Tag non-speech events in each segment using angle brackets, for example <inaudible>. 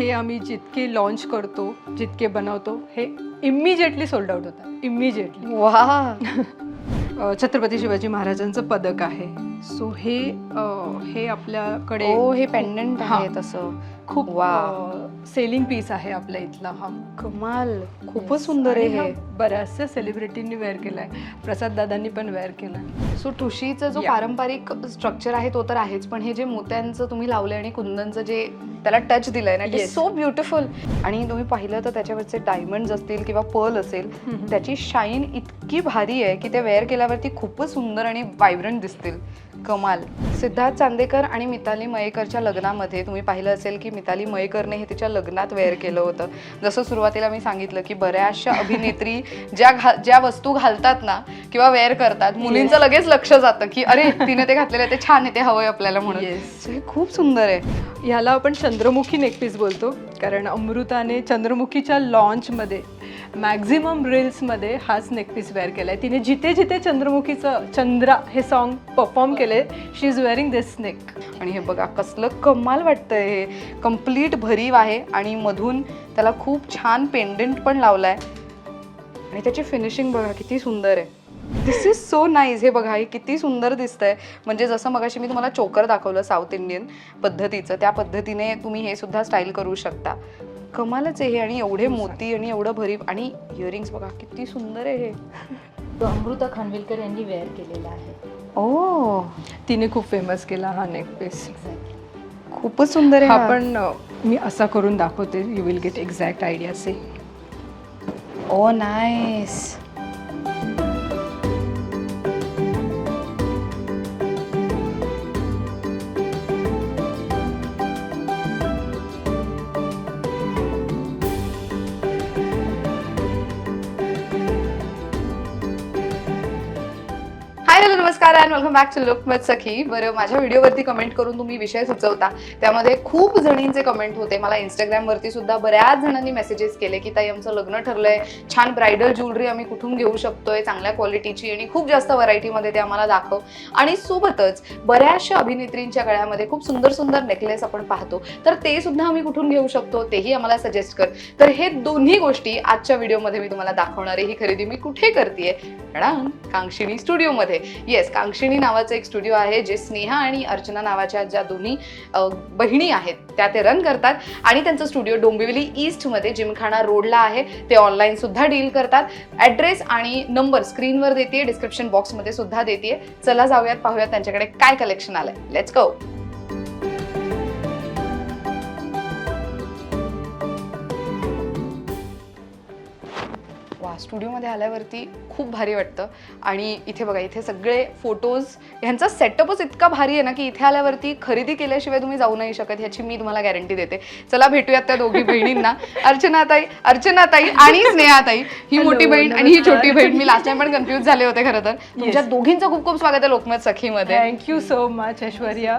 हे आम्ही जितके लॉन्च करतो जितके बनवतो हे इमिजिएटली सोल्ड आउट होतात इमिजिएटली वा छत्रपती शिवाजी महाराजांचं पदक आहे. सो हे हे आपल्याकडे ओ हे पेंडंट हा. आहे तसं खूप वा. सेलिंग पीस आहे आपल्या इथला हा कमाल खूपच सुंदर आहे हा हे बऱ्याचशा सेलिब्रिटींनी वेअर केलाय प्रसाद दादांनी पण वेअर केलाय सो ठुशीचा जो. पारंपरिक स्ट्रक्चर आहे तो तर आहेच पण हे जे मोत्यांचं तुम्ही लावलंय आणि कुंदनचं जे त्याला टच दिलंय ना Yes. सो ब्युटिफुल आणि तुम्ही पाहिलं तर त्याच्यावरचे डायमंड असतील किंवा पर्ल असेल. त्याची शाईन इतकी भारी आहे की ते वेअर केल्यावरती खूपच सुंदर आणि व्हायब्रंट दिसतील कमाल. सिद्धार्थ चांदेकर आणि मिताली मयेकरच्या लग्नामध्ये तुम्ही पाहिलं असेल की मिताली मयेकरने हे तिच्या लग्नात वेअर केलं होतं. जसं सुरुवातीला मी सांगितलं की बऱ्याचशा अभिनेत्री ज्या घा ज्या वस्तू घालतात ना किंवा वेअर करतात मुलींचं लगेच लक्ष जातं की अरे तिने ते घातलेलं ते छान आहे ते हवंय आपल्याला म्हणून. हे खूप सुंदर आहे. ह्याला आपण चंद्रमुखी नेकपीस बोलतो कारण अमृताने चंद्रमुखीच्या लॉन्चमध्ये मॅक्झिमम रील्समध्ये हाच नेकपीस वेअर केला आहे तिने जिथे जिथे चंद्रमुखीचं चंद्रा हे सॉन्ग परफॉर्म केले she is wearing this neck आणि हे बघा कसलं कमाल वाटतंय हे. कंप्लीट भरीव आहे आणि मधून त्याला खूप छान पेंडंट पण लावलाय. आणि त्याची फिनिशिंग बघा किती सुंदर आहे. दिस इज सो नाईस हे बघा हे किती सुंदर दिसतंय. म्हणजे जसं मगाशी मी तुम्हाला चोकर दाखवलं साऊथ इंडियन पद्धतीचं त्या पद्धतीने तुम्ही हे सुद्धा स्टाईल करू शकता. कमालच आहे हे आणि एवढे मोती आणि एवढं भरीव आणि इयरिंग्स बघा किती सुंदर आहे हे. तो अमृता खानविलकर यांनी वेअर केलेला आहे. ओ. तिने खूप फेमस केला हा नेकपीस खूपच सुंदर आहे हा हा. पण अ, मी असा करून दाखवते you will get exact idea say oh nice नमस्कार and welcome back to Lokmat Sakhi बरं माझ्या व्हिडिओवरती कमेंट करून तुम्ही विषय सुचवता. त्यामध्ये खूप जणींचे कमेंट होते. मला इंस्टाग्रामवरती सुद्धा बऱ्याच जणांनी मेसेजेस केले की ताई आमचं लग्न ठरलंय. छान ब्रायडल ज्वेलरी आम्ही कुठून घेऊ शकतोय? चांगल्या क्वालिटीची आणि खूप जास्त व्हरायटीमध्ये ते आम्हाला दाखव. आणि सोबतच बऱ्याचशा अभिनेत्रींच्या गळ्यामध्ये खूप सुंदर सुंदर नेकलेस आपण पाहतो. तर ते सुद्धा आम्ही कुठून घेऊ शकतो? तेही आम्हाला सजेस्ट कर. तर हे दोन्ही गोष्टी आजच्या व्हिडिओमध्ये मी तुम्हाला दाखवणार आहे. ही खरेदी मी कुठे करते कांक्षिणी स्टुडिओमध्ये येस कांक्षिणी नावाचं एक स्टुडिओ आहे जे स्नेहा आणि अर्चना नावाच्या ज्या दोन्ही बहिणी आहेत त्या ते रन करतात. आणि त्यांचं स्टुडिओ डोंबिवली ईस्टमध्ये जिमखाना रोडला आहे. ते ऑनलाईन सुद्धा डील करतात. ॲड्रेस आणि नंबर स्क्रीनवर देते डिस्क्रिप्शन बॉक्समध्ये सुद्धा देते चला जाऊयात पाहूयात त्यांच्याकडे काय कलेक्शन आलंय. लेट्स गो स्टुडिओमध्ये आल्यावरती खूप भारी वाटतं. आणि इथे बघा इथे सगळे फोटोज ह्यांचा सेटअपच इतका भारी आहे ना की इथे आल्यावरती खरेदी केल्याशिवाय तुम्ही जाऊ नाही शकत ह्याची मी तुम्हाला गॅरंटी देते. चला भेटूयात त्या दोघी बहिणींना. अर्चनाताई अर्चनाताई आणि स्नेहाताई. ही मोठी बहीण आणि ही. छोटी बहीण. मी लास्ट टाइम पण कन्फ्युज झाले होते खरं तर. तुमच्या दोघींचं खूप खूप स्वागत आहे Lokmat सखीमध्ये. Thank you so much Aishwarya.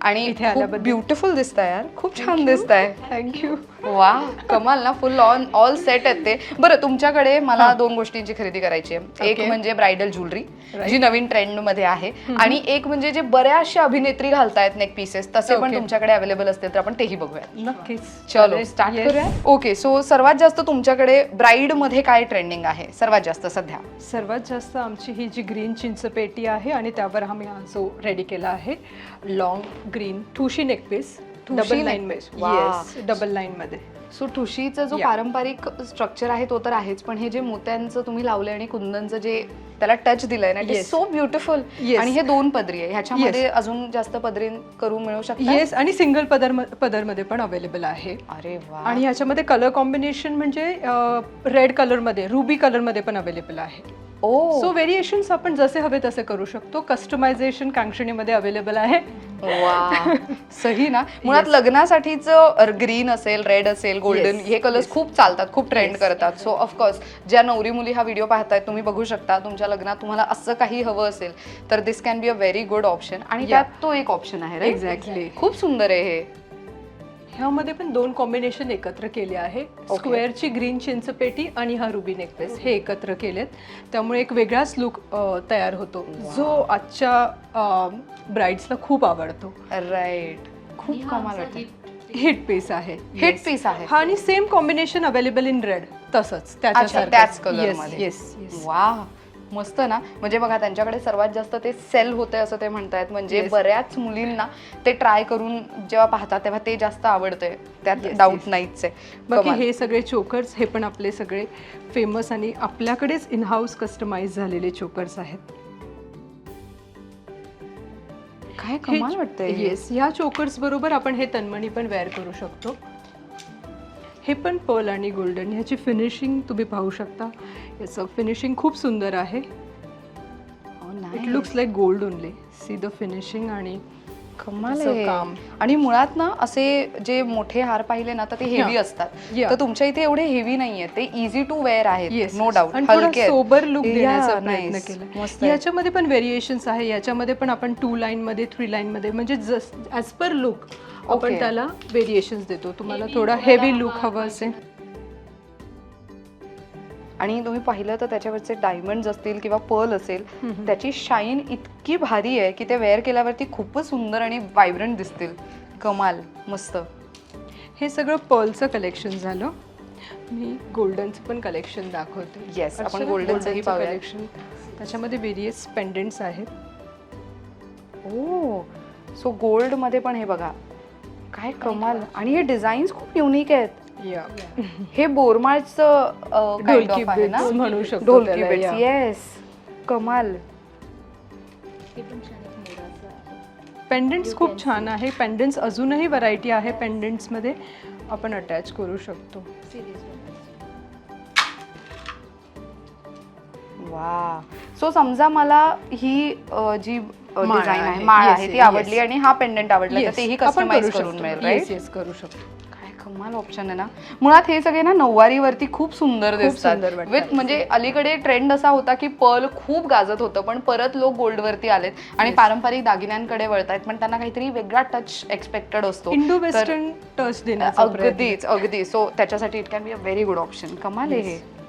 आणि इथे आल्याबद्दल. ब्युटिफुल दिसत यार. खूप छान दिसत आहे थँक्यू वा कमाल ना फुल ऑन ऑल सेट आहेत ते. बरं तुमच्याकडे मला दोन गोष्टींची खरेदी करायची आहे एक. म्हणजे ब्रायडल ज्वेलरी. जी नवीन ट्रेंडमध्ये आहे आणि एक म्हणजे जे बऱ्याचशा अभिनेत्री घालतायत नेक पीसेस तसे पण. तुमच्याकडे अवेलेबल असतील तर आपण तेही बघूया नक्कीच चलो स्टार्ट. करूया ओके सो सर्वात जास्त तुमच्याकडे ब्राईडमध्ये काय ट्रेंडिंग आहे सर्वात जास्त सध्या सर्वात जास्त आमची ही जी ग्रीन चिंचपेटी आहे आणि त्यावर आम्ही हा जो रेडी केला आहे लॉंग ग्रीन ठुशी neckpiece double line. Wow. Double line मध्ये सो ठुशीचा जो Yeah. पारंपरिक स्ट्रक्चर आहे तो तर आहेच पण हे जे मोत्यांचं तुम्ही लावलंय आणि कुंदनचं जे त्याला टच दिलंय ना Yes. So beautiful Yes. आणि हे दोन पदरी आहे ह्याच्यामध्ये अजून जास्त पदरी करू मिळू शकतात येस आणि सिंगल पदर पदरमध्ये पण अवेलेबल आहे अरे वा आणि ह्याच्यामध्ये कलर कॉम्बिनेशन म्हणजे रेड कलरमध्ये रुबी कलरमध्ये पण अवेलेबल आहे ओ सो व्हेरिएशन्स आपण जसे हवे तसे करू शकतो. कस्टमायझेशन कांक्षणीमध्ये अवेलेबल आहे. वा <laughs> सही ना? मुळात लग्नासाठीच ग्रीन असेल रेड असेल गोल्डन Yes, हे कलर्स yes. खूप चालतात खूप ट्रेंड Yes. करतात. सो ऑफकोर्स ज्या नवरी मुली हा व्हिडिओ पाहतायत तुम्ही बघू शकता तुमच्या लग्नात तुम्हाला असं काही हवं असेल तर this can be a very good option आणि Yeah. त्यात तो एक ऑप्शन आहे right? एक्झॅक्टली खूप सुंदर आहे हे. ह्यामध्ये पण दोन कॉम्बिनेशन एकत्र केले आहे. स्क्वेअरची ग्रीन चिंचपेटी आणि हा रुबी नेकलेस हे एकत्र केलेत. त्यामुळे एक वेगळाच लुक तयार होतो. जो आजच्या ब्राईड्सला खूप आवडतो. राईट खूप कमाल वाटतं. हिट पीस आहे. हिट. पीस आहे. हा आणि same combination available in red तसंच. त्याच्यासारखं. त्याच कलर Yes, मध्ये. yes, yes. वा मस्त ना म्हणजे बघा त्यांच्याकडे सर्वात जास्त ते सेल होते असं ते म्हणतायत म्हणजे Yes. बऱ्याच मुलींना ते ट्राय करून जेव्हा पाहतात तेव्हा ते जास्त आवडतंय त्यात Yes, डाऊट yes. नाहीच आहे बाकी. हे सगळे चोकर्स हे पण आपले सगळे फेमस आणि आपल्याकडेच इन हाऊस कस्टमाइज झालेले चोकर्स आहेत काय कमाल वाटतंय. येस ह्या चोकर्स बरोबर आपण हे तन्मणी पण वेअर करू शकतो हे पण पर्ल आणि गोल्डन ह्याची फिनिशिंग तुम्ही पाहू शकता. याचं फिनिशिंग खूप सुंदर आहे. It. Looks like gold only see the finishing आणि कमाल असं आहे. काम. आणि मुळात ना असे जे मोठे हार पाहिले ना तर ते हेवी Yeah. असतात. Yeah. तर तुमच्या इथे एवढे हेवी नाहीये. ते इझी टू वेअर आहेत. नो डाऊट आणि थोडा सोबर लुक देण्याचा प्रयत्न. केला. याच्यामध्ये पण व्हेरिएशन्स आहे. याच्यामध्ये पण आपण टू लाईन मध्ये थ्री लाईन मध्ये म्हणजे जस्ट ॲज पर लुक आपण. त्याला व्हेरिएशन्स देतो. तुम्हाला थोडा हेवी लुक हवा असेल. आणि तुम्ही पाहिलं तर त्याच्यावरचे डायमंड असतील किंवा पर्ल असेल. त्याची शाईन इतकी भारी आहे की ते वेअर केल्यावरती खूपच सुंदर आणि व्हायब्रंट दिसतील. कमाल मस्त. हे सगळं पर्लचं कलेक्शन झालं. मी गोल्डनचं पण कलेक्शन दाखवते. Yes, आपण पाहूया. collection. त्याच्यामध्ये वेरियस पेंडेंट्स आहेत. ओ सो गोल्डमध्ये पण हे बघा. काय कमाल. आणि हे डिझाईन्स खूप युनिक आहेत. या हे बोरमाळचं आहे ना? म्हणू शकतो ढोलकी त्याला, बेट्स yeah. येस कमाल. पण छान एक मोराचं आहे पेंडेंट्स खूप छान आहे. पेंडेंट्स अजूनही व्हरायटी आहे. पेंडेंट्समध्ये आपण अटॅच करू शकतो. वा सो समजा मला ही अ, जी माळ डिझाईन आहे. आहे. माळ Yes, आहे. ती yes. आवडली आणि हा पेंडंट आवडला तर Yes, तेही आपण कस्टमाइज करू करून शकतो. मिळेल Yes, राईट yes, करू शकतो. काय कमाल ऑप्शन आहे ना. मुळात हे सगळे ना नऊवारीवरती खूप सुंदर खूप दिसतात. सुंदर वाटतात. विथ म्हणजे अलीकडे ट्रेंड असा होता की पर्ल खूप गाजत होतं पण परत लोक गोल्डवरती आलेत. आणि. पारंपरिक दागिन्यांकडे वळतायत पण त्यांना काहीतरी वेगळा टच एक्सपेक्टेड असतो. इंडो तर- वेस्टर्न टच देण्याचा प्रयत्न. अगदीच. अगदी सो त्याच्यासाठी it can be a very good option कमाल आहे हे.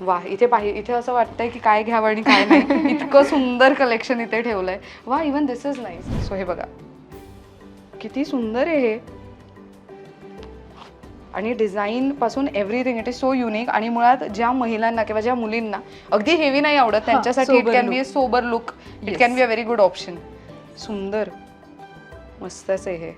वा इथे पाहि इथे असं वाटतंय की काय घ्यावं आणि काय नाही. <laughs> इतकं सुंदर कलेक्शन इथे ठेवलंय. वा even this is nice so हे बघा. किती सुंदर आहे हे. आणि डिझाईन पासून everything it is so unique आणि मुळात ज्या महिलांना किंवा ज्या मुलींना अगदी हेवी नाही आवडत त्यांच्यासाठी it can be a. Sober look it. Can be a very good option सुंदर. मस्तच आहे हे.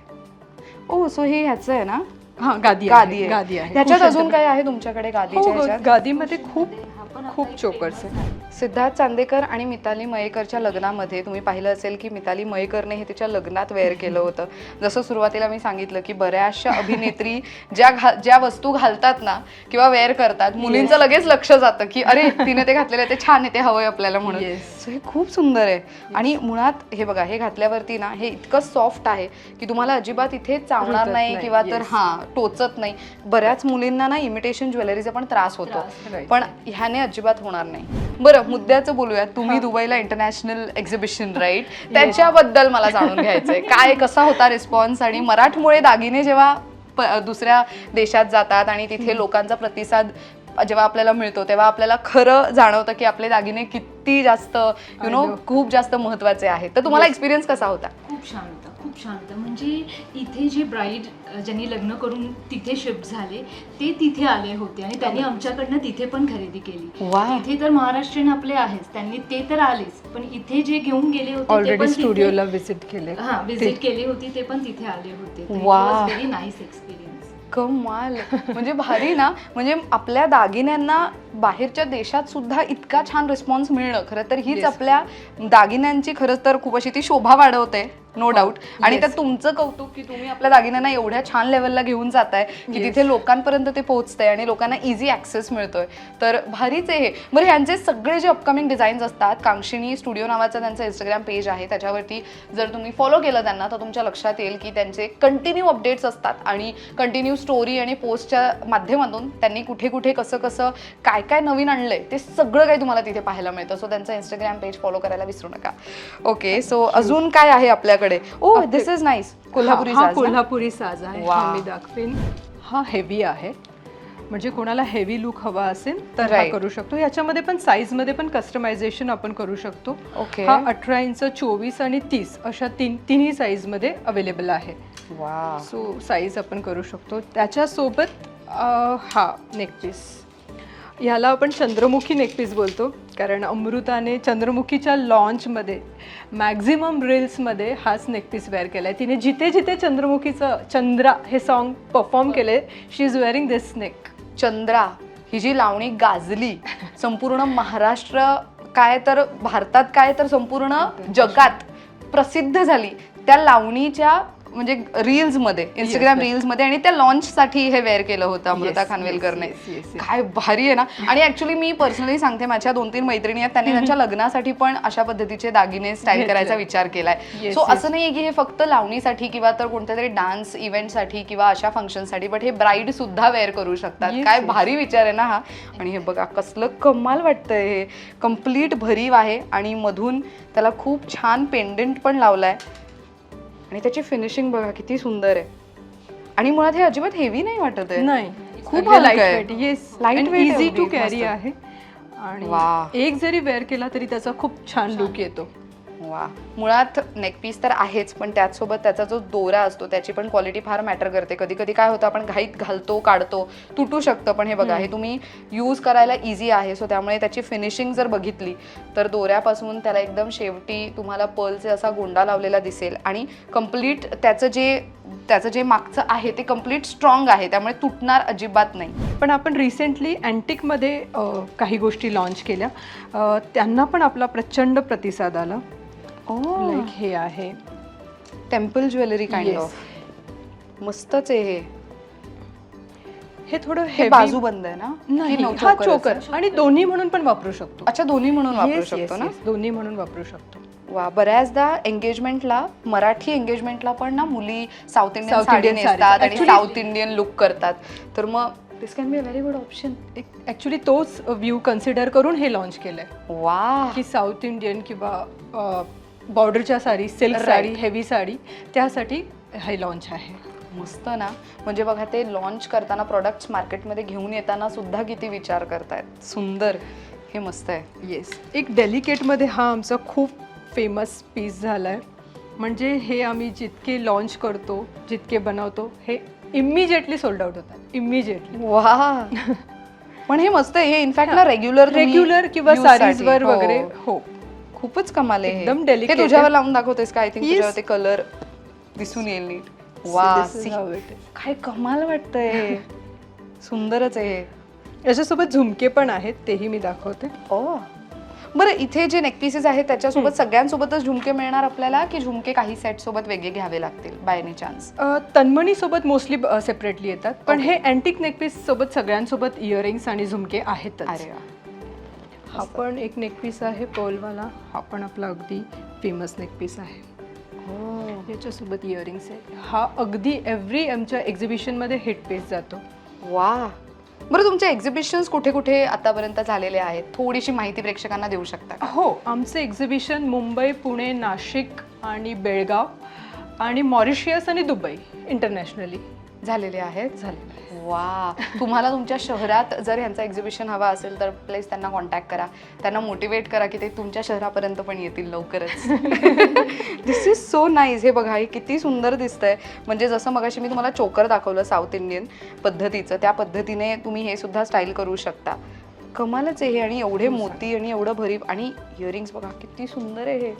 ओ सो हे ह्याचं आहे ना? हा गादी गादी आहे. गादी आहे. ह्याच्यात कुशल. अजून काय आहे तुमच्याकडे हो गादीच्या हो ह्याच्यात गादीमध्ये खूप हा खूप चोकर्स आहे. सिद्धार्थ चांदेकर आणि मिताली मयेकरच्या लग्नामध्ये तुम्ही पाहिलं असेल की मिताली मयेकरने हे तिच्या लग्नात वेअर केलं होतं. जसं सुरुवातीला मी सांगितलं की बऱ्याचशा अभिनेत्री ज्या घा ज्या वस्तू घालतात ना किंवा वेअर करतात मुलींचं लगेच लक्ष जातं की अरे तिने ते घातलेलं आहे ते छान आहे ते हवंय आपल्याला म्हणून. Yes. सो हे खूप सुंदर आहे. आणि मुळात हे बघा हे घातल्यावरती ना हे इतकं सॉफ्ट आहे की तुम्हाला अजिबात इथे चावणार नाही किंवा तर. हा टोचत नाही. बऱ्याच मुलींना ना इमिटेशन ज्वेलरीचा पण त्रास होतो. पण ह्याने अजिबात होणार नाही. बरं मुद्द्याचं बोलूया तुम्ही दुबईला इंटरनॅशनल एक्झिबिशन राईट त्याच्याबद्दल मला जाणून घ्यायचंय. <laughs> काय कसा होता रिस्पॉन्स आणि मराठमोळे दागिने जेव्हा दुसऱ्या देशात जातात आणि तिथे लोकांचा प्रतिसाद जेव्हा आपल्याला मिळतो तेव्हा आपल्याला खरं जाणवतं की आपले दागिने किती जास्त यु नो. खूप जास्त महत्त्वाचे आहेत तर तुम्हाला. एक्सपिरियन्स कसा होता खूप छान होता खूप छान होता म्हणजे इथे जे ब्राईड ज्यांनी लग्न करून तिथे शिफ्ट झाले ते तिथे आले होते आणि त्यांनी आमच्याकडनं तिथे पण खरेदी केली. इथे तर महाराष्ट्रीयन आपले आहेच त्यांनी ते तर आलेच पण इथे जे घेऊन गेले होते ते ऑलरेडी स्टुडिओला व्हिजिट केले हा विजिट केली होती ते पण तिथे आले होते. व्हेरी नाईस एक्सपिरियन्स कमाल. म्हणजे भारी ना म्हणजे आपल्या दागिन्यांना बाहेरच्या देशात सुद्धा इतका छान रिस्पॉन्स मिळणं. खरं तर हीच. आपल्या दागिन्यांची खरंच तर खूप अशी ती शोभा वाढवते. नो डाऊट आणि. त्यात तुमचं कौतुक की तुम्ही आपल्या दागिन्यांना एवढ्या छान लेवलला घेऊन जाताय की. तिथे लोकांपर्यंत ते पोहोचतंय आणि लोकांना इझी ऍक्सेस मिळतोय. तर भारीच आहे हे. बरं ह्यांचे सगळे जे अपकमिंग डिझाईन्स असतात कांक्षिणी स्टुडिओ नावाचं त्यांचं इंस्टाग्राम पेज आहे त्याच्यावरती जर तुम्ही फॉलो केलं त्यांना तर तुमच्या लक्षात येईल की त्यांचे कंटिन्यू अपडेट्स असतात आणि कंटिन्यू स्टोरी आणि पोस्टच्या माध्यमातून त्यांनी कुठे कुठे कसं कसं काय काय नवीन आणलंय ते सगळं काही तुम्हाला तिथे पाहायला मिळतं. सो त्यांचं इंस्टाग्राम पेज फॉलो करायला विसरू नका. ओके सो अजून काय आहे आपल्याकडे. Oh this is nice Kolhapuri हा साज ना? कोल्हापुरी साज आहे. हा मी दाखवेन. हा हेवी आहे. म्हणजे कोणाला हेवी लुक हवा असेल तर हा Right. करू शकतो. याच्यामध्ये पण साईजमध्ये पण कस्टमायझेशन आपण करू शकतो. ओके हा अठरा इंच चोवीस आणि तीस अशा तीन तिन्ही साईजमध्ये अवेलेबल आहे. वा सो साईज आपण करू शकतो. त्याच्यासोबत अ, हा नेकपीस ह्याला आपण चंद्रमुखी नेकपीस बोलतो. कारण अमृताने चंद्रमुखीच्या लॉन्चमध्ये मॅक्झिमम रील्समध्ये हाच नेकपीस वेअर केला आहे तिने जिथे जिथे चंद्रमुखीचं चंद्रा हे सॉन्ग परफॉर्म केले she is wearing this neck Chandra ही जी लावणी गाजली संपूर्ण महाराष्ट्र काय तर भारतात काय तर संपूर्ण <laughs> जगात प्रसिद्ध झाली त्या लावणीच्या म्हणजे रील्समध्ये इंस्टाग्राम yes. रील्समध्ये आणि त्या लॉन्च साठी हे वेअर केलं होतं अमृता खानवेलकरने. काय भारी आहे ना आणि ऍक्च्युली मी पर्सनली सांगते माझ्या दोन तीन मैत्रिणी आहेत त्यांनी त्यांच्या लग्नासाठी पण अशा पद्धतीचे दागिने स्टाईल. करायचा विचार केलाय सो. असं नाहीये की हे फक्त लावणीसाठी किंवा तर कोणत्या तरी डान्स इव्हेंटसाठी किंवा अशा फंक्शनसाठी बट हे ब्राईड सुद्धा वेअर करू शकतात काय. भारी विचार आहे ना हा आणि हे बघा कसलं कमाल वाटतंय हे कंप्लीट भरीव आहे आणि मधून त्याला खूप छान पेंडेंट पण लावलाय आणि त्याची फिनिशिंग बघा किती सुंदर आहे. आणि मुळात हे अजिबात हेवी नाही वाटत आहे. नाही. खूप लाइट. वेट. येस आहे इझी टू कॅरी. आहे. आणि. एक जरी वेअर केला तरी त्याचा खूप छान लुक येतो. वा. मुळात नेकपीस तर आहेच पण त्याचसोबत त्याचा जो दोरा असतो त्याची पण क्वालिटी फार मॅटर करते. कधी कधी काय होतं आपण घाईत घालतो काढतो तुटू शकतं पण हे बघा हे तुम्ही यूज करायला इझी आहे. सो त्यामुळे त्याची फिनिशिंग जर बघितली तर दोऱ्यापासून त्याला एकदम शेवटी तुम्हाला पर्लचे असा गोंडा लावलेला दिसेल. आणि कंप्लीट त्याचं जे त्याचं जे मागचं आहे ते कंप्लीट स्ट्रॉंग आहे. त्यामुळे तुटणार अजिबात नाही. पण आपण रिसेंटली अँटिकमध्ये काही गोष्टी लॉन्च केल्या. त्यांना पण आपला प्रचंड प्रतिसाद आला. लाईक हे आहे. Temple jewellery kind. ऑफ मस्तच आहे हे. हे थोडं हे बाजू बंद आहे ना? नाही हा चोकर? आणि दोन्ही म्हणून पण वापरू शकतो. अच्छा दोन्ही म्हणून वापरू शकतो ना. दोन्ही म्हणून वापरू शकतो. वा बऱ्याचदा एंगेजमेंटला मराठी एंगेजमेंटला पण ना मुली साऊथ इंडियन साडी Indian नेसतात sarees. आणि साऊथ इंडियन लुक करतात. तर मग this can be a very good option actually तोच व्ह्यू कन्सिडर करून हे लॉन्च केलंय. वा. की साऊथ इंडियन किंवा बॉर्डरच्या sari silk Right. Sari heavy sari त्यासाठी हे लॉन्च आहे. मस्त ना. म्हणजे बघा ते लॉन्च करताना प्रॉडक्ट्स मार्केटमध्ये घेऊन येताना सुद्धा किती विचार करतायत. सुंदर. हे मस्त आहे. येस एक डेलिकेटमध्ये हा आमचा खूप फेमस पीस झाला आहे म्हणजे हे आम्ही जितके लॉन्च करतो जितके बनवतो हे इमिजिएटली सोल्ड आउट होतात. इमिजिएटली वा <laughs> पण हे मस्त आहे. हे इनफॅक्ट ना रेग्युलर रेग्युलर किंवा साडीजवर वगैरे हो. खूपच कमाल आहे. एकदम delicate तुझ्यावर. लावून दाखवतेस का आय थिंक Yes. तुझ्यावर ते कलर दिसून येईल नीट वा This is see. how it is. काय कमाल वाटतंय. <laughs> सुंदरच आहे. याच्यासोबत झुमके पण आहेत तेही मी दाखवते ओ बरं इथे जे नेकपीसेस आहेत त्याच्यासोबत सगळ्यांसोबतच झुमके मिळणार आपल्याला की झुमके काही सेट सोबत वेगळे घ्यावे लागतील बाय एनी चान्स अ, तन्मणी सोबत मोस्टली सेपरेटली येतात पण हे अँटिक नेकपीस सोबत सगळ्यांसोबत इयरिंग्स आणि झुमके आहेतच अरे वा हा पण एक नेकपीस आहे पर्लवाला हा पण आपला अगदी फेमस नेकपीस आहे. हो. याच्यासोबत इयरिंग्स आहे हा अगदी एव्हरी आमच्या एक्झिबिशनमध्ये हिट पीस जातो. वा. बरं तुमचे एक्झिबिशन्स कुठे कुठे आतापर्यंत झालेले आहेत? थोडीशी माहिती प्रेक्षकांना देऊ शकता का? हो आमचं एक्झिबिशन मुंबई पुणे नाशिक आणि बेळगाव आणि मॉरिशियस आणि दुबई इंटरनॅशनली झालेले आहेत. आहे वा तुम्हाला तुमच्या शहरात जर यांचं एक्झिबिशन हवा असेल तर प्लीज त्यांना कॉन्टॅक्ट करा. त्यांना मोटिवेट करा की ते तुमच्या शहरापर्यंत पण येतील लवकरच. दिस इज सो नाईस हे बघा हे किती सुंदर दिसतंय. म्हणजे जसं मगाशी मी तुम्हाला चोकर दाखवलं साऊथ इंडियन पद्धतीचं त्या पद्धतीने तुम्ही हे सुद्धा स्टाईल करू शकता. कमालच आहे हे आणि एवढे मोती आणि एवढं भरीव आणि इयरिंग्स बघा किती सुंदर आहे हे.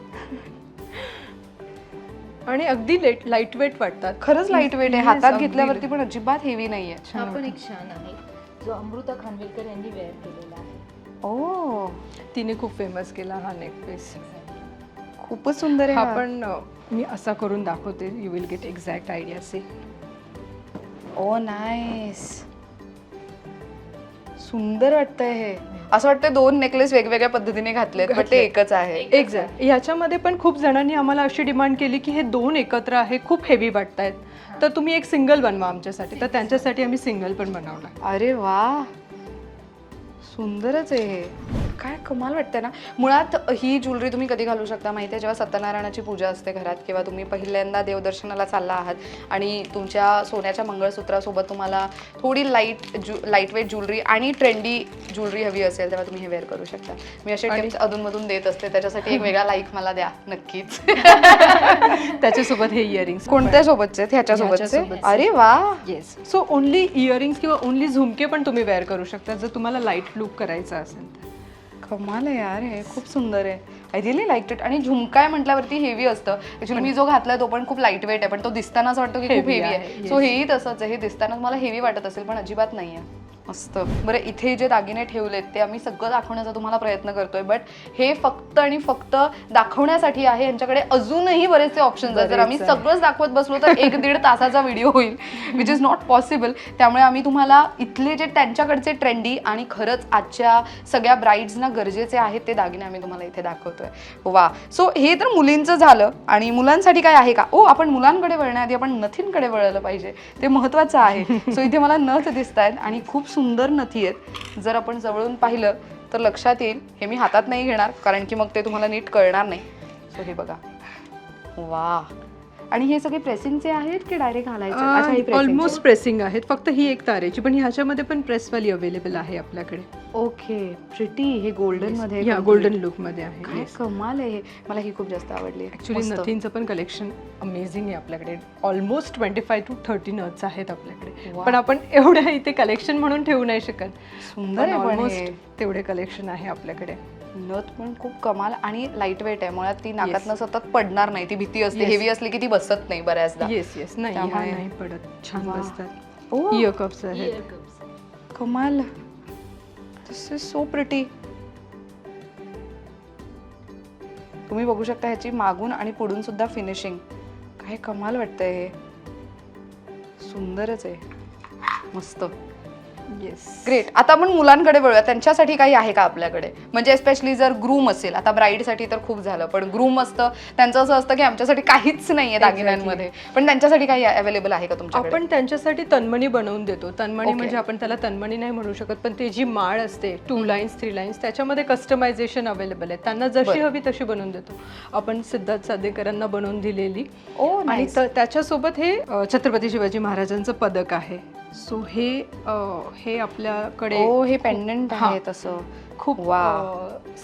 आणि अगदी लेट लाइट वेट वाटतात. खरंच लाइट वेट आहे. Yes, हातात अगदी. घेतल्यावरती पण अजिबात हेवी नाहीये. हा पण एक छान आहे. जो अमृता खानविलकर यांनी वेअर केलेला आहे. ओ. तिने खूप फेमस केला हा नेकपीस खूपच सुंदर आहे हा हा. पण अ, मी असा करून दाखवते. You will get exact idea see oh nice सुंदर वाटतंय हे. असं वाटतं दोन नेकलेस वेगवेगळ्या पद्धतीने घातलेत पण ते. एकच आहे. एक्झॅक्ट याच्यामध्ये पण खूप जणांनी आम्हाला अशी डिमांड केली की हे दोन एकत्र आहे खूप हेवी वाटतायत. तर तुम्ही एक सिंगल बनवा आमच्यासाठी. तर त्यांच्यासाठी आम्ही सिंगल पण बनवलं अरे वा. सुंदरच आहे हे. काय कमाल वाटते ना. मुळात ही ज्वेलरी तुम्ही कधी घालू शकता माहिती आहे जेव्हा सत्यनारायणाची पूजा असते घरात किंवा तुम्ही पहिल्यांदा देवदर्शनाला चालला आहात आणि तुमच्या सोन्याच्या मंगळसूत्रासोबत तुम्हाला थोडी लाइट ज्यु लाइट वेट ज्वेलरी आणि ट्रेंडी ज्वेलरी हवी असेल तेव्हा तुम्ही हे वेअर करू शकता. मी असे टिप्स अधूनमधून देत असते. त्याच्यासाठी एक वेगळा लाईक मला द्या नक्कीच. <laughs> त्याच्यासोबत हे इयरिंग्स कोणत्या सोबतचे? ह्याच्यासोबतचे. अरे वा! येस सो ओनली इयरिंग्स किंवा ओनली झुमके पण तुम्ही वेअर करू शकता जर तुम्हाला लाइट लुक करायचा असेल तर. कमाल आहे यार हे खूप सुंदर आहे. आय रिअली लाईक इट आणि झुमकाय म्हटल्यावरती हेवी असतं. ऍक्च्युली मी जो घातलाय तो पण खूप लाइट वेट आहे पण तो दिसताना असं वाटतं की खूप हेवी आहे. सो हेही तसंच आहे. हे दिसताना मला हेवी वाटत असेल पण अजिबात नाही आहे मस्त. बरं इथे जे दागिने ठेवलेत ते आम्ही सगळं दाखवण्याचा तुम्हाला प्रयत्न करतोय बट हे फक्त आणि फक्त दाखवण्यासाठी आहे यांच्याकडे अजूनही बरेचसे ऑप्शन्स आहेत. जर आम्ही. सगळंच दाखवत बसलो तर एक दीड तासाचा व्हिडिओ होईल विच इज नॉट पॉसिबल त्यामुळे आम्ही तुम्हाला इथले जे त्यांच्याकडचे ट्रेंडी आणि खरंच आजच्या सगळ्या ब्राईड्सना गरजेचे आहेत ते दागिने आम्ही तुम्हाला इथे दाखवतोय. वा. सो हे तर मुलींचं झालं आणि मुलांसाठी काय आहे का? ओ आपण मुलांकडे वळण्याआधी आपण नथींकडे वळलं पाहिजे. ते महत्वाचं आहे. सो इथे मला नथ दिसत आहेत आणि खूप सुंदर नथी आहेत. जर आपण जवळून पाहिलं तर लक्षात येईल हे मी हातात नाही घेणार कारण की मग ते तुम्हाला नीट कळणार नाही. सो हे बघा. वा आणि हे सगळे प्रेसिंगचे आहेत की डायरेक्ट घालायचे हे. ऑलमोस्ट प्रेसिंग आहेत फक्त ही एक तारेची पण ह्याच्यामध्ये पण प्रेसवाली अवेलेबल आहे आपल्याकडे ओके प्रिटी हे गोल्डनमध्ये या. गोल्डन लुकमध्ये काय आहे कमाल आहे हे. मला ही खूप जास्त आवडली ऍक्च्युली. नथींचं पण कलेक्शन अमेझिंग आहे आपल्याकडे almost twenty five to thirty नथ्स आहेत आपल्याकडे. पण आपण एवढ्या इथे कलेक्शन म्हणून ठेवू नाही शकत सुंदर. ऑलमोस्ट तेवढे कलेक्शन आहे आपल्याकडे नथ पण खूप कमाल आणि लाइट वेट आहे. मुळात ती नाकातनं Yes. सतत पडणार नाही. ती भीती असते. Yes. हेवी असली की ती बसत नाही बऱ्याचदा. येस येस नाही ह्या त्यामुळे- नाही पडत. छान वा. बसतात. ओ. इयर कप्स आहेत. कमाल. दिस इज सो प्रिटी तुम्ही बघू शकता ह्याची मागून आणि पुढून सुद्धा फिनिशिंग काय कमाल वाटतंय हे. सुंदरच आहे. मस्त. येस ग्रेट आता आपण मुलांकडे वळूया. त्यांच्यासाठी काही आहे का आपल्याकडे? म्हणजे स्पेशली जर ग्रूम असेल आता ब्राईडसाठी तर खूप झालं पण ग्रूम असतं त्यांचं असं असतं की आमच्यासाठी काहीच नाहीये दागिन्यांमध्ये. पण त्यांच्यासाठी काही अवेलेबल आहे का तुमच्याकडे? आपण त्यांच्यासाठी तन्मणी बनवून देतो. तन्मणी. म्हणजे आपण त्याला तन्मणी नाही म्हणू शकत पण ते जी माळ असते टू लाईन्स थ्री लाईन्स त्याच्यामध्ये कस्टमायझेशन अवेलेबल आहे. त्यांना जशी. हवी तशी बनवून देतो. आपण सिद्धार्थ सादेकरांना बनवून दिलेली. ओ आणि त्याच्यासोबत हे छत्रपती शिवाजी महाराजांचं पदक आहे. सो हे हे आपल्याकडे ओ हे पेंडंट. आहे तसं. खूप वा.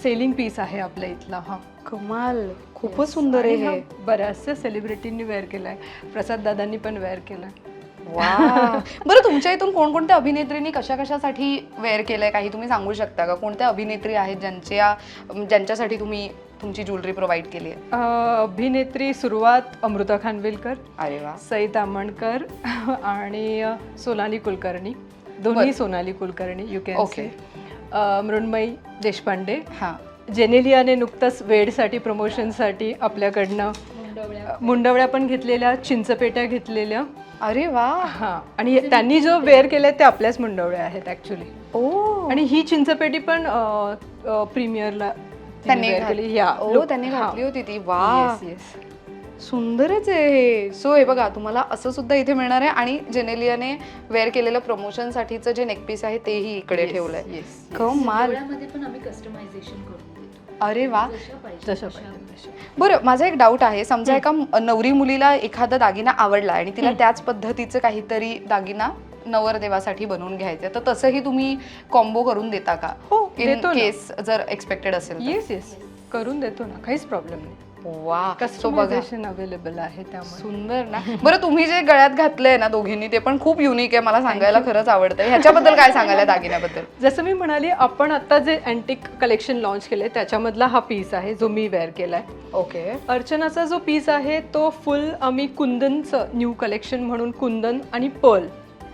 सेलिंग पीस आहे आपल्या इथला हा. कमाल. खूपच सुंदर आहे हा. हे बऱ्याचशा सेलिब्रिटींनी वेअर केलाय. प्रसाद दादांनी पण वेअर केलाय. वा <laughs> बरं तुमच्या इथून कोणकोणत्या अभिनेत्रींनी कशा कशासाठी वेअर केलंय? काही तुम्ही सांगू शकता का? कोणत्या अभिनेत्री आहेत ज्यांच्या ज्यांच्यासाठी तुम्ही तुमची ज्वेलरी प्रोव्हाइड केली आहे? अभिनेत्री सुरुवात अमृता खानविलकर अरे वा. सई तामणकर <laughs> आणि सोनाली कुलकर्णी. दोन्ही. Sonali Kulkarni you can. Say Mrinmayee Deshpande. हा. जेनेलियाने नुकतंच वेडसाठी प्रमोशनसाठी आपल्याकडनं मुंडवळ्या. मुंडवळ्या पण घेतलेल्या चिंचपेट्या घेतलेल्या. अरे वा. हा. आणि त्यांनी जो वेअर केलाय ते आपल्याच मुंडवळ्या आहेत ऍक्च्युली ओ. आणि ही चिंचपेटी पण प्रीमियरला त्यांनी केली या ओ त्यांनी घातली होती ती. वा. सुंदरच आहे हे. सो हे बघा तुम्हाला असं सुद्धा इथे मिळणार आहे आणि जेनेलियाने वेअर केलेलं प्रमोशन साठीचं जे नेकपीस आहे तेही इकडे ठेवलंय. येस कमाल मुंडवळ्यामध्ये पण आम्ही कस्टमायझेशन करून देतो अरे वा. जशा पाहिजे तशा तशा. पाहिजे. बरं माझा एक डाऊट आहे. समजा एका नवरी मुलीला एखादा दागिना आवडला आणि तिला त्याच पद्धतीचं काहीतरी दागिना नवरदेवासाठी बनवून घ्यायचं. तर तसंही तुम्ही कॉम्बो करून देता का? हो इन देतो ना. केस जर एक्सपेक्टेड असेल तर? येस येस करून देतो ना. काहीच प्रॉब्लेम नाही. वा सो बघा. कस्टमायझेशन अवेलेबल आहे त्यामुळे सुंदर ना. बरं तुम्ही जे गळ्यात घातलंय ना दोघींनी ते पण खूप युनिक आहे. मला सांगायला खरंच आवडतं ह्याच्याबद्दल काय सांगायला दागिन्याबद्दल <laughs> जसं मी म्हणाली आपण आता जे अँटिक कलेक्शन लॉन्च केले त्याच्यामधला हा पीस आहे जो मी वेअर केलाय. ओके अर्चनाचा जो पीस आहे तो फुल आम्ही कुंदनचं न्यू कलेक्शन म्हणून कुंदन आणि पर्ल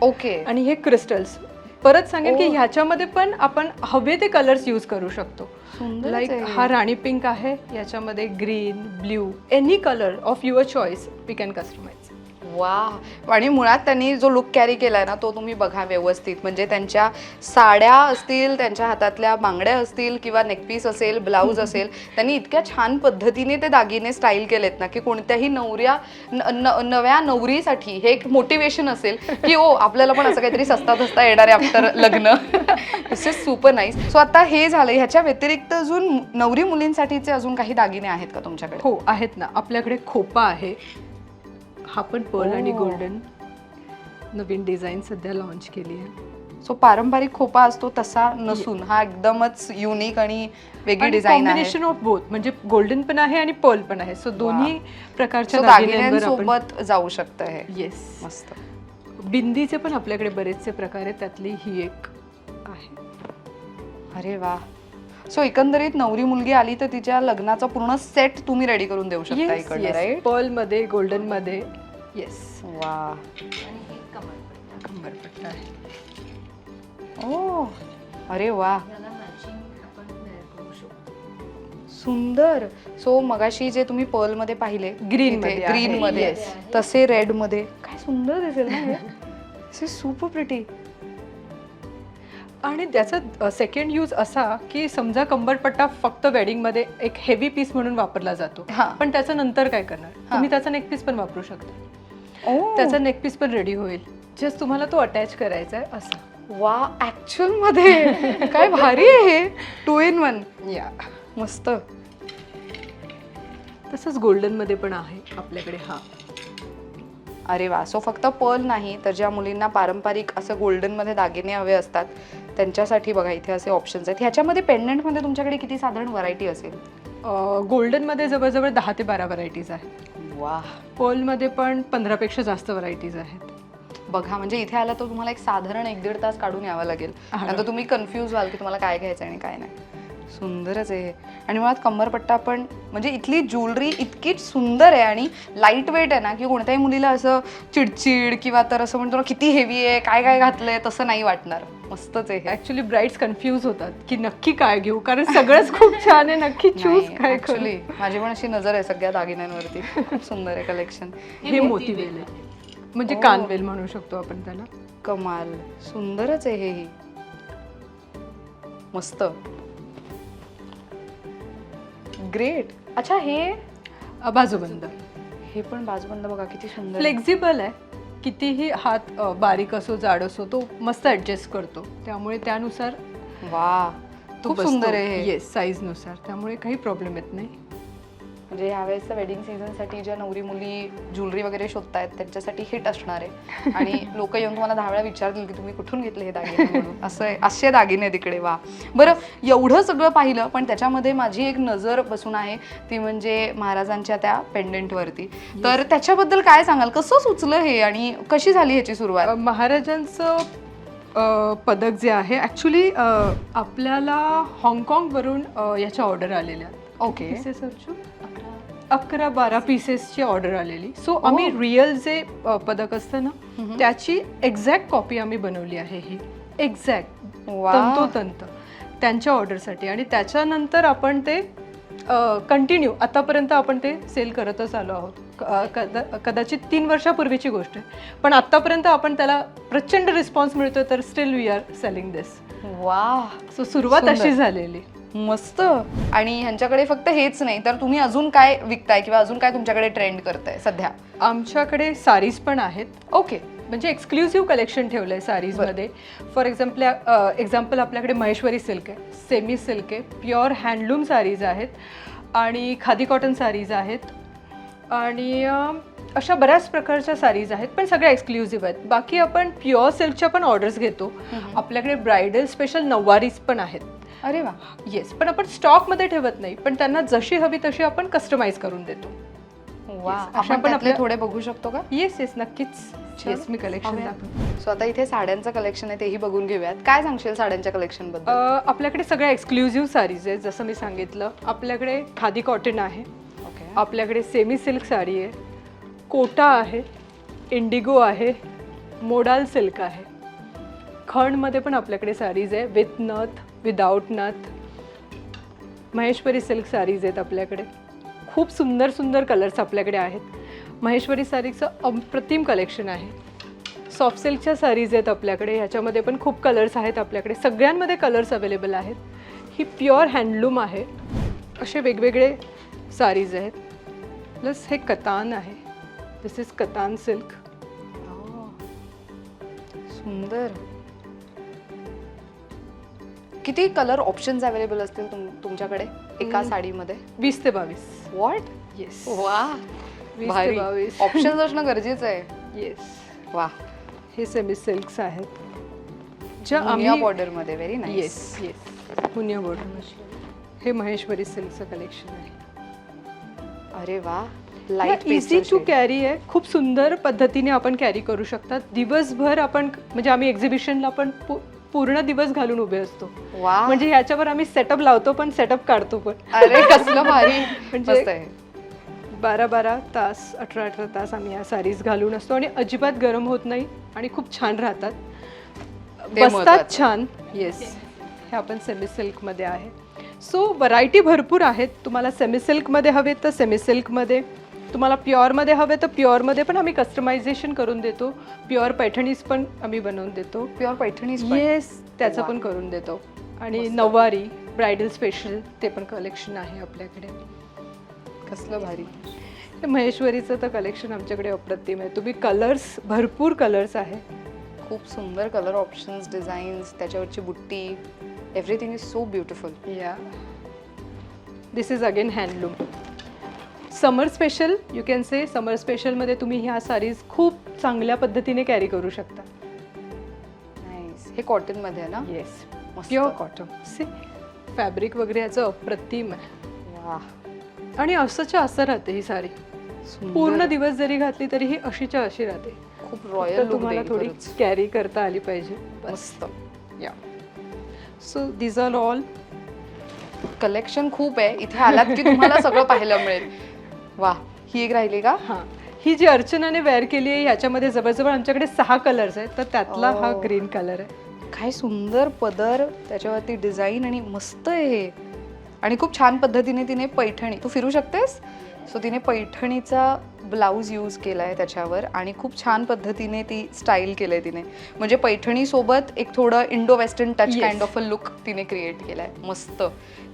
ओके आणि हे क्रिस्टल्स परत सांगेन की. ह्याच्यामध्ये पण आपण हवे ते कलर्स यूज करू शकतो लाईक. हा राणी पिंक आहे याच्यामध्ये green blue any colour of your choice we can customise वा आणि मुळात त्यांनी जो लुक कॅरी केलाय ना तो तुम्ही बघा व्यवस्थित. म्हणजे त्यांच्या साड्या असतील त्यांच्या हातातल्या बांगड्या असतील किंवा नेकपीस असेल ब्लाऊज असेल त्यांनी इतक्या छान पद्धतीने ते दागिने स्टाईल केलेत ना की कोणत्याही नवऱ्या नव्या नवरीसाठी हे एक मोटिवेशन असेल की ओ आपल्याला पण असं काहीतरी सस्ता धसता येणार आहे आफ्टर लग्न. This is super nice so आता हे झालं ह्याच्या व्यतिरिक्त अजून नवरी मुलींसाठीचे अजून काही दागिने आहेत का तुमच्याकडे? हो आहेत ना. आपल्याकडे खोपा आहे हा पण पर्ल आणि ओ. गोल्डन नवीन डिझाईन सध्या लॉन्च केली आहे. सो पारंपरिक खोपा असतो तसा नसून हा एकदमच युनिक आणि वेगळी डिझाईन आहे. कॉम्बिनेशन ऑफ बोथ म्हणजे गोल्डन पण आहे आणि पर्ल पण आहे. सो दोन्ही प्रकारच्या सो दागिन्यांवर आपण दागिन्यांसोबत जाऊ शकतं हे. येस मस्त. बिंदीचे पण आपल्याकडे बरेचसे प्रकार आहेत त्यातली ही एक आहे. अरे वा. सो एकंदरीत नवरी मुलगी आली तर तिच्या लग्नाचा पूर्ण सेट तुम्ही रेडी करून देऊ शकता येस इकडनं येस राईट पर्लमध्ये गोल्डनमध्ये येस वा हे कंबरपट्टा आहे. ओ अरे वा. याला मॅचिंग आपण वेअर करू शकतो. सुंदर. सो मगाशी जे तुम्ही पर्लमध्ये पाहिले Green मध्ये आहे. ग्रीन मध्ये Yes. तसे रेडमध्ये काय सुंदर दिसेल ना हे. <laughs> सुपर प्रिटी आणि त्याचा सेकंड यूज असा की समजा कंबरपट्टा फक्त वेडिंगमध्ये एक हेवी पीस म्हणून वापरला जातो. हा. पण त्याचं नंतर काय करणार? तुम्ही त्याचा नेक पीस पण वापरू शकता. त्याचा नेक पीस पण रेडी होईल. जस्ट तुम्हाला तो अटॅच करायचा आहे असा. वा ऍक्च्युअलमध्ये? <laughs> काय भारी आहे हे. टू इन वन या मस्त. तसंच गोल्डनमध्ये पण आहे आपल्याकडे हा. अरे वा सो फक्त पर्ल नाही तर ज्या मुलींना पारंपरिक असं गोल्डनमध्ये दागिने हवे असतात त्यांच्यासाठी बघा इथे असे ऑप्शन्स आहेत. ह्याच्यामध्ये पेंडंटमध्ये तुमच्याकडे किती साधारण व्हरायटी असेल? गोल्डनमध्ये जवळजवळ दहा ते बारा व्हरायटीज आहेत. वा पर्लमध्ये पण पंधरापेक्षा जास्त व्हरायटीज आहेत. बघा म्हणजे इथे आला तर तुम्हाला एक साधारण एक दीड तास काढून यावं लागेल. नंतर तुम्ही कन्फ्यूज व्हाल की तुम्हाला काय घ्यायचं आणि काय नाही. सुंदरच आहे हे. आणि मुळात कंबरपट्टा पण म्हणजे इथली ज्वेलरी इतकी सुंदर आहे आणि लाइट वेट आहे ना की कोणत्याही मुलीला असं चिडचिड किंवा तर असं म्हणतो ना किती हेवी आहे काय काय घातलंय तसं नाही वाटणार. मस्तच आहे हे. ऍक्च्युली ब्राईड्स कन्फ्यूज होतात की नक्की काय घेऊ? कारण सगळंच खूप छान आहे नक्की <laughs> चूज काय करू? माझी पण अशी नजर आहे सगळ्या दागिन्यांवरती. खूप सुंदर आहे कलेक्शन हे मोतीवेल आहे. म्हणजे ओ. कानवेल म्हणू शकतो आपण त्याला. कमाल. सुंदरच आहे हेही मस्त. ग्रेट. अच्छा हे? अ, बाजूबंद. हे पण बाजूबंद बघा किती सुंदर. आहे. फ्लेक्झिबल आहे. कितीही हात अ, बारीक असो जाड असो तो मस्त ऍडजस्ट करतो. त्यामुळे त्यानुसार वा खूप सुंदर आहे हे. येस साईजनुसार त्यामुळे काही प्रॉब्लेम येत नाही. म्हणजे यावेळेसचं वेडिंग सीझनसाठी ज्या नवरी मुली ज्वेलरी वगैरे शोधतायत त्यांच्यासाठी हिट असणार आहे. <laughs> आणि लोक येऊन तुम्हाला दहा वेळा विचारतील की तुम्ही कुठून घेतले हे दागिने असं असे दागिने तिकडे वा. बरं एवढं सगळं पाहिलं पण त्याच्यामध्ये माझी एक नजर बसून आहे ती म्हणजे महाराजांच्या त्या पेंडेंटवरती तर त्याच्याबद्दल काय सांगाल? कसं सुचलं हे आणि कशी झाली ह्याची सुरुवात? महाराजांचं पदक जे आहे ॲक्च्युली आपल्याला हाँगकाँगवरून याच्या ऑर्डर आलेल्या ओके अर्जू अकरा बारा पीसेसची ऑर्डर आलेली. सो आम्ही रिअल जे पदक असतं ना त्याची एक्झॅक्ट कॉपी आम्ही बनवली आहे ही. एक्झॅक्ट. तंतोतंत. त्यांच्या ऑर्डरसाठी आणि त्याच्यानंतर आपण ते कंटिन्यू आतापर्यंत आपण ते सेल करतच आलो आहोत. कदाचित तीन वर्षापूर्वीची गोष्ट आहे. पण आतापर्यंत आपण त्याला प्रचंड रिस्पॉन्स मिळतोय तर still we are selling this वा सो सुरुवात. अशी झालेली. मस्त. आणि ह्यांच्याकडे फक्त हेच नाही तर तुम्ही अजून काय विकताय किंवा अजून काय तुमच्याकडे ट्रेंड करताय सध्या? आमच्याकडे सारीज पण आहेत. ओके म्हणजे एक्सक्लुझिव्ह कलेक्शन ठेवलं आहे साडीजमध्ये फॉर एक्झाम्पल एक्झाम्पल आपल्याकडे महेश्वरी सिल्क आहे सेमी सिल्क आहे प्युअर हँडलूम साडीज आहेत आणि खादी कॉटन साडीज आहेत. आणि अशा बऱ्याच प्रकारच्या साडीज आहेत पण सगळ्या एक्सक्लुझिव्ह आहेत. बाकी आपण प्युअर सिल्कच्या पण ऑर्डर्स घेतो. आपल्याकडे ब्रायडल स्पेशल नऊवारीज पण आहेत. अरे वा. येस पण आपण स्टॉकमध्ये ठेवत नाही. पण त्यांना जशी हवी तशी आपण कस्टमाइज करून देतो. वा. अशा आपण पण त्यातले आपल्या- थोडे बघू शकतो का? येस येस नक्कीच. येस मी कलेक्शन पाहूया. दाखवते. सो आता इथे साड्यांचं कलेक्शन आहे तेही बघून घेऊयात. काय सांगशील साड्यांच्या कलेक्शन अ, बद्दल आपल्याकडे सगळ्या एक्सक्लुझिव्ह साडीज आहेत जसं मी सांगितलं. आपल्याकडे खादी कॉटन आहे. ओके आपल्याकडे सेमी सिल्क साडी आहे. कोटा आहे. इंडिगो आहे. मोडाल सिल्क आहे. खणमध्ये पण आपल्याकडे साडीज आहे. विथ नथ विदाऊट नथ महेश्वरी सिल्क साडीज आहेत आपल्याकडे. खूप सुंदर सुंदर कलर्स आपल्याकडे आहेत. महेश्वरी साडीचं अप्रतिम कलेक्शन आहे. सॉफ्ट सिल्कच्या साडीज आहेत आपल्याकडे. ह्याच्यामध्ये पण खूप कलर्स आहेत आपल्याकडे. सगळ्यांमध्ये कलर्स अवेलेबल आहेत. ही प्युअर हँडलूम आहे. असे वेगवेगळे साडीज आहेत. प्लस हे कतान आहे. This is katan silk oh. सुंदर. किती कलर ऑप्शन्स अवेलेबल असतील तुम- तुमच्याकडे एका. साडीमध्ये? वीस ते बावीस. वॉट येस वा. वीस ते बावीस. ऑप्शन्स असणं गरजेचं आहे. येस वा. हे सेमी सिल्क्स आहेत. ज्या आम्ही बॉर्डरमध्ये व्हेरी नाईस येस येस पुण्य बॉर्डर हे महेश्वरी सिल्कचं कलेक्शन आहे. अरे वा. लाइट इझी टू कॅरी आहे. खूप सुंदर पद्धतीने आपण कॅरी करू शकतात. दिवसभर आपण म्हणजे आम्ही एक्झिबिशनला पण पूर्ण दिवस घालून उभे असतो. म्हणजे ह्याच्यावर आम्ही सेटअप लावतो पण सेटअप काढतो पण. अरे कसलं भारी. <laughs> म्हणजे बारा बारा तास अठरा अठरा तास आम्ही या साडीज घालून असतो आणि अजिबात गरम होत नाही आणि खूप छान राहतात. बसतात. छान. येस हे आपण सेमी सिल्कमध्ये आहे. सो व्हरायटी भरपूर आहेत. तुम्हाला सेमी सिल्कमध्ये हवे तर सेमी सिल्कमध्ये तुम्हाला प्युअरमध्ये हवे तर प्युअरमध्ये पण आम्ही कस्टमायझेशन करून देतो. प्युअर पैठणीज पण आम्ही बनवून देतो. प्युअर पैठणी येस त्याचं. पण करून देतो. आणि. नऊवारी ब्रायडल स्पेशल ते पण कलेक्शन आहे आपल्याकडे. कसलं भारी. महेश्वरीचं तर कलेक्शन आमच्याकडे अप्रतिम आहे. तुम्ही कलर्स भरपूर कलर्स आहे. खूप सुंदर कलर ऑप्शन्स डिझाईन्स त्याच्यावरची बुट्टी. Everything is so beautiful yeah this is again handloom summer special you can say summer स्पेशलमध्ये तुम्ही ह्या साडीज खूप चांगल्या पद्धतीने कॅरी करू शकता. नाईस हे कॉटनमध्ये आहे ना? Yes. Pure cotton see fabric वगैरे याचं अप्रतिम आहे. वा आणि असंच्या असं राहते ही साडी. पूर्ण दिवस जरी घातली तरी ही अशीच्या अशी राहते. खूप रॉयल लुक तुम्हाला थोडी कॅरी करता आली पाहिजे. मस्त. Yeah so these are all collection खूप आहे. इथे आलात की तुम्हाला सगळं पाहायला मिळेल. <laughs> वा ही एक राहिली का? हां. ही जी अर्चनाने वेअर केली आहे ह्याच्यामध्ये जवळजवळ आमच्याकडे सहा कलर्स आहेत तर त्यातला हा. ग्रीन कलर आहे. काय सुंदर पदर त्याच्यावरती डिझाईन आणि मस्त आहे हे. आणि खूप छान पद्धतीने तिने पैठणी तू फिरू शकतेस? सो तिने पैठणीचा ब्लाऊज यूज केला आहे त्याच्यावर आणि खूप छान पद्धतीने ती स्टाईल केलं आहे तिने. म्हणजे पैठणीसोबत एक थोडं Indo western touch Yes. Kind of a look तिने क्रिएट केला आहे मस्त.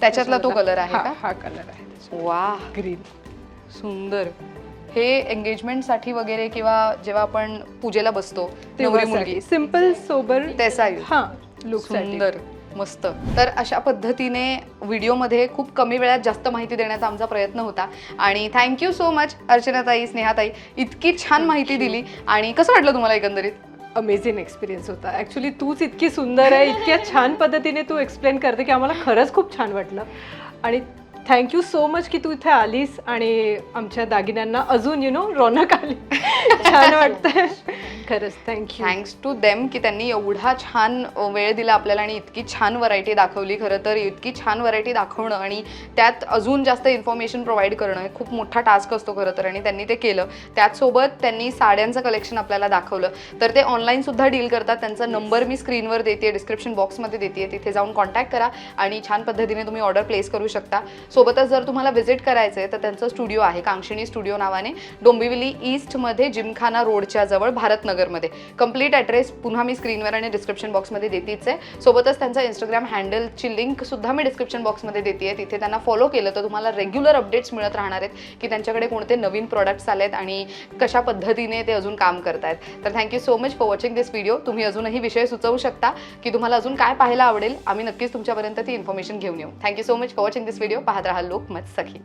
त्याच्यातला तो कलर आहे हा- का? हा कलर आहे वा. ग्रीन सुंदर. हे एंगेजमेंटसाठी वगैरे किंवा जेव्हा आपण पूजेला बसतो नवरी मुलगी. सिंपल सोबर त्याचा. हा लुक सुंदर मस्त. तर अशा पद्धतीने व्हिडिओमध्ये खूप कमी वेळात जास्त माहिती देण्याचा आमचा प्रयत्न होता. आणि थँक्यू सो मच अर्चनाताई स्नेहाताई. इतकी छान माहिती दिली. आणि कसं वाटलं तुम्हाला एकंदरीत? अमेझिंग एक्सपिरियन्स होता. ॲक्च्युली तूच इतकी सुंदर आहे इतक्या छान पद्धतीने तू एक्सप्लेन करते की आम्हाला खरंच खूप छान वाटलं. आणि थँक्यू सो मच की तू इथे आलीस आणि आमच्या दागिन्यांना अजून यु नो रौनक आली. <laughs> छान वाटतंय. खरंच थँक्यू थँक्स टू देम की त्यांनी एवढा छान वेळ दिला आपल्याला आणि इतकी छान व्हरायटी दाखवली. खरं तर इतकी छान व्हरायटी दाखवणं आणि त्यात अजून जास्त इन्फॉर्मेशन प्रोव्हाइड करणं हे खूप मोठा टास्क असतो खरं तर आणि त्यांनी ते केलं. त्याचसोबत त्यांनी साड्यांचं कलेक्शन आपल्याला दाखवलं. तर ते ऑनलाईन सुद्धा डील करतात. त्यांचा नंबर मी स्क्रीनवर देते डिस्क्रिप्शन बॉक्समध्ये देते तिथे जाऊन कॉन्टॅक्ट करा आणि छान पद्धतीने तुम्ही ऑर्डर प्लेस करू शकता. सोबतच जर तुम्हाला व्हिजिट करायचं आहे तर त्यांचं स्टुडिओ आहे कांक्षिणी स्टुडिओ नावाने डोंबिवली ईस्टमध्ये जिमखाना रोडच्या जवळ भारतनगरमध्ये कंप्लीट ॲड्रेस पुन्हा मी स्क्रीनवर आणि डिस्क्रिप्शन बॉक्समध्ये देतीच आहे सोबतच त्यांचा इंस्टाग्राम हँडलची लिंकसुद्धा मी डिस्क्रिप्शन बॉक्समध्ये देते आहे तिथे त्यांना फॉलो केलं तर तुम्हाला रेग्युलर अपडेट्स मिळत राहणार आहेत की त्यांच्याकडे कोणते नवीन प्रॉडक्ट्स आले आहेत आणि कशा पद्धतीने ते अजून काम करतायत. तर thank you so much for watching this video तुम्ही अजूनही विषय सुचवू शकता की तुम्हाला अजून काय पाहायला आवडेल आम्ही नक्कीच तुमच्यापर्यंत ती इन्फॉर्मेशन घेऊन येऊ. Thank you so much for watching this video पाहत राहा लोकमत सखी.